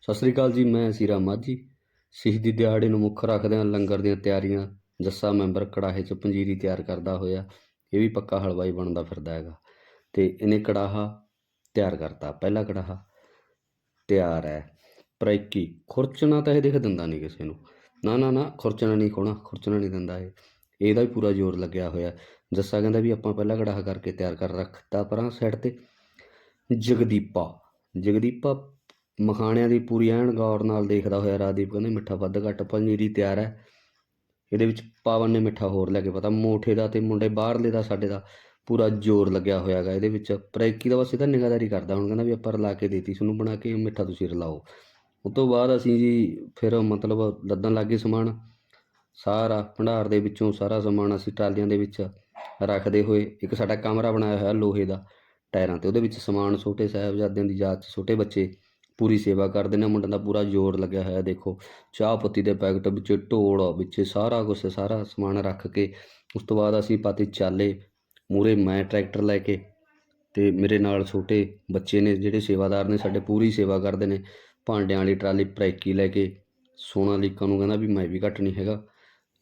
ਸਤਿ ਸ੍ਰੀ ਅਕਾਲ ਜੀ, ਮੈਂ ਸੀਰਾ ਮਾਝੀ। ਸ਼ਹੀਦੀ ਦਿਹਾੜੇ ਨੂੰ ਮੁੱਖ ਰੱਖਦਿਆਂ ਲੰਗਰ ਦੀਆਂ ਤਿਆਰੀਆਂ, ਜੱਸਾ ਮੈਂਬਰ ਕੜਾਹੇ 'ਚ ਪੰਜੀਰੀ ਤਿਆਰ ਕਰਦਾ ਹੋਇਆ, ਇਹ ਵੀ ਪੱਕਾ ਹਲਵਾਈ ਬਣਦਾ ਫਿਰਦਾ ਹੈਗਾ। ਤੇ ਇਹਨੇ ਕੜਾਹਾ ਤਿਆਰ ਕਰਤਾ, ਪਹਿਲਾ ਕੜਾਹਾ ਤਿਆਰ ਹੈ। ਪ੍ਰੈਕੀ ਖੁਰਚਣਾ ਤਾਂ ਇਹ ਦੇਖ ਦਿੰਦਾ ਨਹੀਂ ਕਿਸੇ ਨੂੰ। ਨਾ ਨਾ ਨਾ, ਖੁਰਚਣਾ ਨਹੀਂ ਖੋਣਾ, ਖੁਰਚਣਾ ਨਹੀਂ ਦਿੰਦਾ ਇਹ। ਇਹਦਾ ਵੀ ਪੂਰਾ ਜ਼ੋਰ ਲੱਗਿਆ ਹੋਇਆ। ਜੱਸਾ ਕਹਿੰਦਾ ਵੀ ਆਪਾਂ ਪਹਿਲਾ ਕੜਾਹਾ ਕਰਕੇ ਤਿਆਰ ਕਰ ਰੱਖਤਾ ਪਰਾਂ ਸਾਈਡ ਤੇ ਜਗਦੀਪਾ। ਜਗਦੀਪਾ ਮਖਾਣਿਆਂ ਦੀ ਪੂਰੀ ਐਨ ਗੌਰ ਨਾਲ ਦੇਖਦਾ ਹੋਇਆ ਰਾਜਦੀਪ ਕਹਿੰਦਾ ਮਿੱਠਾ ਵੱਧ ਘੱਟ ਪਨੀਰੀ ਤਿਆਰ ਹੈ। ਇਹਦੇ ਵਿੱਚ ਪਾਵਨ ਨੇ ਮਿੱਠਾ ਹੋਰ ਲੈ ਕੇ ਪਤਾ, ਮੋਠੇ ਦਾ ਤੇ ਮੁੰਡੇ ਬਾਹਰਲੇ ਦਾ, ਸਾਡੇ ਦਾ ਪੂਰਾ ਜ਼ੋਰ ਲੱਗਿਆ ਹੋਇਆਗਾ ਇਹਦੇ ਵਿੱਚ। ਪ੍ਰੈਕੀ ਦਾ ਬਸ ਇਹਦਾ ਨਿਗਾਹਦਾਰੀ ਕਰਦਾ, ਹੁਣ ਕਹਿੰਦਾ ਵੀ ਆਪਾਂ ਰਲਾ ਕੇ ਦੇਤੀ, ਤੁਹਾਨੂੰ ਬਣਾ ਕੇ ਮਿੱਠਾ ਤੁਸੀਂ ਰਲਾਓ। ਉਸ ਤੋਂ ਬਾਅਦ ਅਸੀਂ ਜੀ ਫਿਰ ਮਤਲਬ ਲੱਦਣ ਲੱਗੇ ਸਮਾਨ, ਸਾਰਾ ਭੰਡਾਰ ਦੇ ਵਿੱਚੋਂ ਸਾਰਾ ਸਮਾਨ ਅਸੀਂ ਟਰਾਲੀਆਂ ਦੇ ਵਿੱਚ ਰੱਖਦੇ ਹੋਏ, ਇੱਕ ਸਾਡਾ ਕਮਰਾ ਬਣਾਇਆ ਹੋਇਆ ਲੋਹੇ ਦਾ ਟਾਇਰਾਂ ਤੇ, ਉਹਦੇ ਵਿੱਚ ਸਮਾਨ ਛੋਟੇ ਸਾਹਿਬਜ਼ਾਦਿਆਂ ਦੀ ਯਾਦ 'ਚ, ਛੋਟੇ ਬੱਚੇ ਪੂਰੀ ਸੇਵਾ ਕਰਦੇ ਨੇ ਮੁੰਡਿਆਂ ਦਾ ਪੂਰਾ ਜ਼ੋਰ ਲੱਗਿਆ ਹੋਇਆ, ਦੇਖੋ। ਚਾਹ ਪੱਤੀ ਦੇ ਪੈਕਟ ਵਿੱਚ ਢੋਲ, ਵਿੱਚ ਸਾਰਾ ਕੁਝ ਸਾਰਾ ਸਮਾਨ ਰੱਖ ਕੇ, ਉਸ ਤੋਂ ਬਾਅਦ ਅਸੀਂ ਪਾਤੀ ਚਾਲੇ ਮੂਰੇ ਮੈਂ ਟਰੈਕਟਰ ਲੈ ਕੇ ਤੇ ਮੇਰੇ ਨਾਲ ਛੋਟੇ ਬੱਚੇ ਨੇ, ਜਿਹੜੇ ਸੇਵਾਦਾਰ ਨੇ, ਸਾਡੇ ਪੂਰੀ ਸੇਵਾ ਕਰਦੇ ਨੇ। ਭਾਂਡਿਆਂ ਵਾਲੀ ਟਰਾਲੀ ਪ੍ਰੈਕੀ ਲੈ ਕੇ, ਸੋਨਾ ਲੀਕਾਂ ਨੂੰ ਕਹਿੰਦਾ ਵੀ ਮੈਂ ਵੀ ਘੱਟ ਨਹੀਂ ਹੈਗਾ।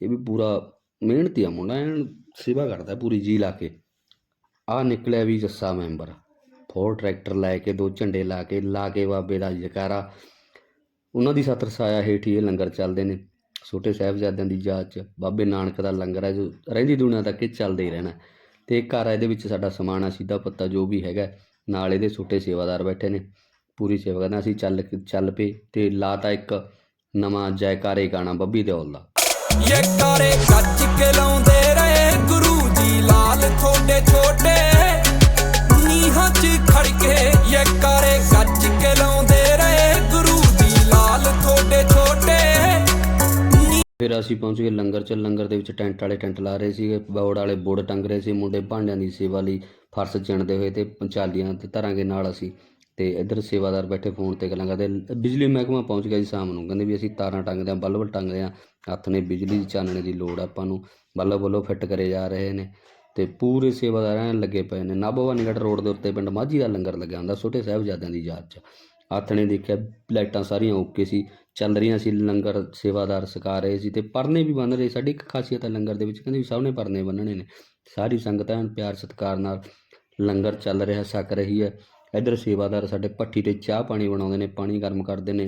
ਇਹ ਵੀ ਪੂਰਾ ਮਿਹਨਤੀ ਆ ਮੁੰਡਾ, ਐਨ ਸੇਵਾ ਕਰਦਾ ਪੂਰੀ ਜੀ ਲਾ ਕੇ। ਆ ਨਿਕਲਿਆ ਵੀ ਜੱਸਾ ਮੈਂਬਰ। ਫੋਰ ਟਰੈਕਟਰ ਲੈ ਕੇ, ਦੋ ਝੰਡੇ ਲਾ ਕੇ ਲਾ ਕੇ ਬਾਬੇ ਦਾ ਜਕਾਰਾ। ਉਹਨਾਂ ਦੀ ਸਤਰ ਸਾਇਆ ਹੇਠ ਹੀ ਇਹ ਲੰਗਰ ਚੱਲਦੇ ਨੇ। ਛੋਟੇ ਸਾਹਿਬਜ਼ਾਦਿਆਂ ਦੀ ਯਾਦ 'ਚ ਬਾਬੇ ਨਾਨਕ ਦਾ ਲੰਗਰ ਹੈ ਜੋ ਰਹਿੰਦੀ ਦੁਨੀਆ ਤੱਕ ਇਹ ਚੱਲਦਾ ਹੀ ਰਹਿਣਾ। ਤੇ ਘਰ ਇਹਦੇ ਵਿੱਚ ਸਾਡਾ ਸਮਾਨ ਆ, ਸਿੱਧਾ ਪੱਤਾ ਜੋ ਵੀ ਹੈਗਾ, ਨਾਲ ਇਹਦੇ ਛੋਟੇ ਸੇਵਾਦਾਰ ਬੈਠੇ ਨੇ। ਪੂਰੀ ਸੇਵਾ ਕਰਨਾ ਅਸੀਂ ਚੱਲ ਚੱਲ ਪਏ ਤੇ ਲਾਤਾ ਇੱਕ ਨਵਾਂ ਜੈਕਾਰੇ ਗਾਣਾ ਬੱਬੀ ਦਿਓਲ ਦਾ। ਯਕਾਰੇ ਗੱਜ ਕੇ ਲਾਉਂਦੇ ਰਹੇ, ਗੁਰੂ ਜੀ ਲਾਲ ਥੋੜੇ ਫਿਰ ਅਸੀਂ ਪਹੁੰਚ ਗਏ ਲੰਗਰ ਚ। ਲੰਗਰ ਦੇ ਵਿੱਚ ਟੈਂਟ ਵਾਲੇ ਟੈਂਟ ਲਾ ਰਹੇ ਸੀਗੇ। ਬੋਰਡ ਵਾਲੇ ਬੋਰਡ ਟੰਗ ਰਹੇ ਸੀ। ਮੁੰਡੇ ਭਾਂਡਿਆਂ ਦੀ ਸੇਵਾ ਲਈ ਫਰਸ਼ ਚਿਣਦੇ ਹੋਏ ਤੇ ਪੰਚਾਲੀਆਂ ਤੇ ਧਰਾਂਗੇ ਨਾਲ ਅਸੀਂ। ਤੇ ਇੱਧਰ ਸੇਵਾਦਾਰ ਬੈਠੇ ਫੋਨ ਤੇ ਗੱਲਾਂ ਕਰਦੇ। ਬਿਜਲੀ ਮਹਿਕਮਾ ਪਹੁੰਚ ਗਿਆ ਜੀ ਸ਼ਾਮ ਨੂੰ। ਕਹਿੰਦੇ ਵੀ ਅਸੀਂ ਤਾਰਾਂ ਟੰਗਦੇ ਆਂ ਬਲਬ ਟੰਗਦੇ ਆਂ ਹੱਥ ਨੇ ਬਿਜਲੀ ਦੀ ਚਾਨਣੇ ਦੀ ਲੋੜ ਆ ਆਪਾਂ ਨੂੰ। ਬਲਬ ਵੱਲੋਂ ਫਿੱਟ ਕਰੇ ਜਾ ਰਹੇ ਨੇ। ਤੇ ਪੂਰੇ ਸੇਵਾਦਾਰਾਂ ਲੱਗੇ ਪਏ ਨੇ। ਨਾਭਵਾਨੀਗੜ੍ਹ ਰੋਡ ਦੇ ਉੱਤੇ ਪਿੰਡ ਮਾਝੀ ਦਾ ਲੰਗਰ ਲੱਗਿਆ ਹੁੰਦਾ, ਛੋਟੇ ਸਾਹਿਬਜ਼ਾਦਿਆਂ ਦੀ ਯਾਦ 'ਚ। ਹੱਥ ਨੇ ਦੇਖਿਆ, ਲਾਈਟਾਂ ਸਾਰੀਆਂ ਓਕੇ ਸੀ, ਚੱਲ ਰਹੀਆਂ ਸੀ, ਲੰਗਰ ਸੇਵਾਦਾਰ ਸਕਾ ਰਹੇ ਸੀ ਤੇ ਪਰਨੇ ਵੀ ਬੰਨ ਰਹੇ, ਸਾਡੀ ਇੱਕ ਖਾਸੀਅਤ ਹੈ ਲੰਗਰ ਦੇ ਵਿੱਚ, ਕਹਿੰਦੇ ਵੀ ਸਭ ਨੇ ਪਰਨੇ ਬੰਨਣੇ ਨੇ। ਸਾਰੀ ਸੰਗਤ ਐਨ ਪਿਆਰ, ਸਤਿਕਾਰ ਨਾਲ ਲੰਗਰ ਚੱਲ ਰਿਹਾ ਛਕ ਰਹੀ ਹੈ। ਇੱਧਰ ਸੇਵਾਦਾਰ ਸਾਡੇ ਭੱਠੀ ਤੇ ਚਾਹ ਪਾਣੀ ਬਣਾਉਂਦੇ ਨੇ, ਪਾਣੀ ਗਰਮ ਕਰਦੇ ਨੇ।